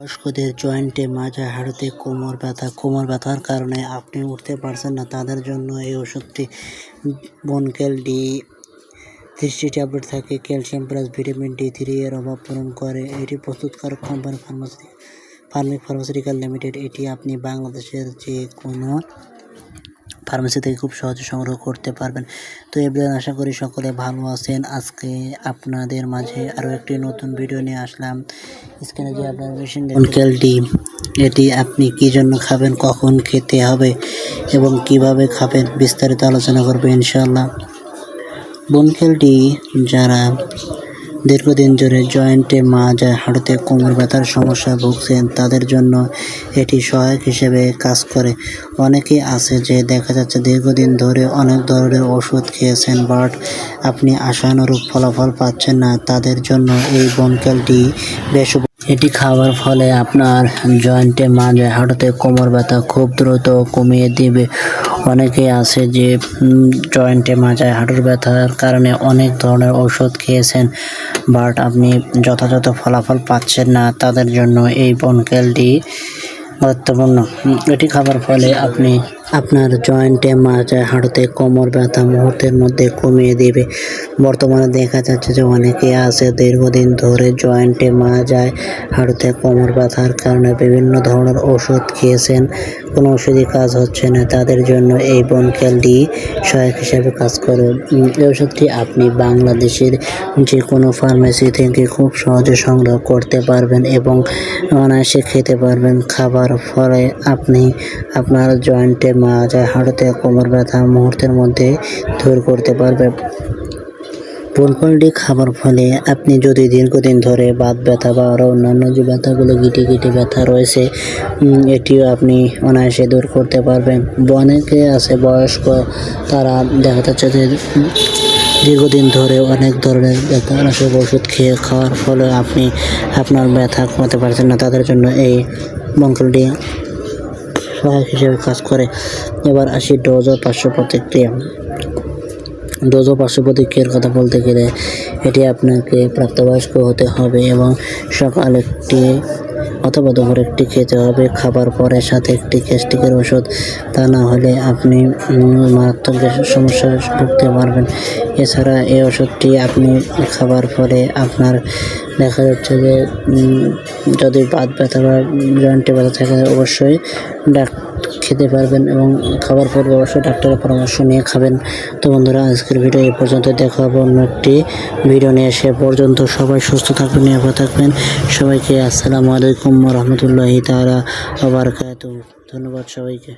বয়স্কদের জয়েন্টে মাঝে হাড়ুতে কোমর ব্যথা, কোমর ব্যথার কারণে আপনি উঠতে পারছেন না। তাদের জন্য এই ওষুধটি বনকেল ডি থ্রিটি ট্যাবলেট থাকে। Calcium plus vitamin D three এর অভাব পূরণ করে। এটি প্রস্তুতকারক কোম্পানি ফার্মাসি ফার্মিক ফার্মাসিউটিক্যাল লিমিটেড। এটি আপনি বাংলাদেশের যে কোনো ফার্মেসি থেকে খুব সহজে সংগ্রহ করতে পারবেন। তো এবার আশা করি সকলে ভালো আছেন। আজকে আপনাদের মাঝে আরও একটি নতুন ভিডিও নিয়ে আসলাম। স্ক্রিনে যে আপনার মেশিন ডিম এটি আপনি কি জন্য খাবেন কখন খেতে হবে এবং কীভাবে খাবেন বিস্তারিত আলোচনা করবে ইনশাআল্লাহ। বনকেলটি যারা দীর্ঘদিন ধরে জয়েন্টে মাজা হাঁটুতে কোমর ব্যথার সমস্যা ভুগছেন, তাদের জন্য এটি সহায়ক হিসেবে কাজ করে। অনেকেই আছে যে দেখা যাচ্ছে দীর্ঘদিন ধরে অনেক ধরনের ওষুধ খেয়েছেন, বাট আপনি আশানুরূপ ফলাফল পাচ্ছেন না। তাদের জন্য এই বনকেলটি বেশ এটি খাওয়ার ফলে আপনার জয়েন্টে মাজা হাঁটুতে কোমর ব্যথা খুব দ্রুত কমিয়ে দিবে। অনেকে আছে যে জয়েন্টে মাজায় হাঁটুর ব্যথার কারণে অনেক ধরনের ঔষধ খেয়েছেন বাট আপনি যথাযথ ফলাফল পাচ্ছেন না, তাদের জন্য এই বনকেলটি গুরুত্বপূর্ণ। এটি খাবার ফলে আপনি আপনার জয়েন্টে মাজায় হাঁটুতে কোমর ব্যথা মুহূর্তের মধ্যে কমিয়ে দেবে। বর্তমানে দেখা যাচ্ছে যে অনেকে আছে দীর্ঘদিন ধরে জয়েন্টে মাজায় হাঁটুতে কোমর ব্যথার কারণে বিভিন্ন ধরনের ওষুধ খেয়েছেন। কোনো ওষুধই কাজ হচ্ছে না। তাদের জন্য এই বনকেলটি সহায়ক হিসাবে কাজ করে। এই ওষুধটি আপনি বাংলাদেশের যে কোনো ফার্মেসি থেকে খুব সহজে সংগ্রহ করতে পারবেন এবং অনায়াসে খেতে পারবেন। খাবার ফলে আপনি আপনার জয়েন্টে মাজা হাঁটুতে কোমর ব্যথা মুহূর্তের মধ্যে দূর করতে পারবেন পোলকলটি খাবার ফলে আপনি যদি দীর্ঘদিন ধরে বাত ব্যথা বা আরও অন্যান্য যে ব্যথাগুলো গিটে গিটে ব্যথা রয়েছে এটিও আপনি অনায়াসে দূর করতে পারবেন। অনেকে আছে বয়স্ক, তারা দেখা যাচ্ছে যে দীর্ঘদিন ধরে অনেক ধরনের ব্যথানাশক ওষুধ খেয়ে খাওয়ার ফলে আপনি আপনার ব্যথা কমাতে পারছেন না। তাদের জন্য এই বনকলটি সহায়ক হিসেবে কাজ করে। এবার আসি ডোজ ও পার্শ্ব প্রতিক্রিয়া ডোজ ও পার্শ্ব প্রতিক্রিয়ার কথা বলতে গেলে এটি আপনাকে প্রাপ্তবয়স্ক হতে হবে এবং সকাল একটি অথবা দুপুরে একটি খেতে হবে, খাবার পরে সাথে একটি গ্যাস্ট্রিকের ওষুধ, তা না হলে আপনি মারাত্মক সমস্যা ভুগতে পারবেন। এছাড়া এই ওষুধটি আপনি খাবার পরে আপনার দেখা যাচ্ছে যে যদি বাদ ব্যথা বা জয়েন্টে ব্যথা থাকে, অবশ্যই ডাক খেতে পারবেন এবং খাবার পর অবশ্যই ডাক্তারের পরামর্শ নিয়ে খাবেন। তো বন্ধুরা, আজকের ভিডিও এ পর্যন্ত দেখা হবে অন্য একটি ভিডিও নিয়ে। সে পর্যন্ত সবাই সুস্থ থাকবেন, নিরাপদ থাকবেন। সবাইকে আসসালামু আলাইকুম রহমতুল্লাহি তারা আবার ধন্যবাদ সবাইকে।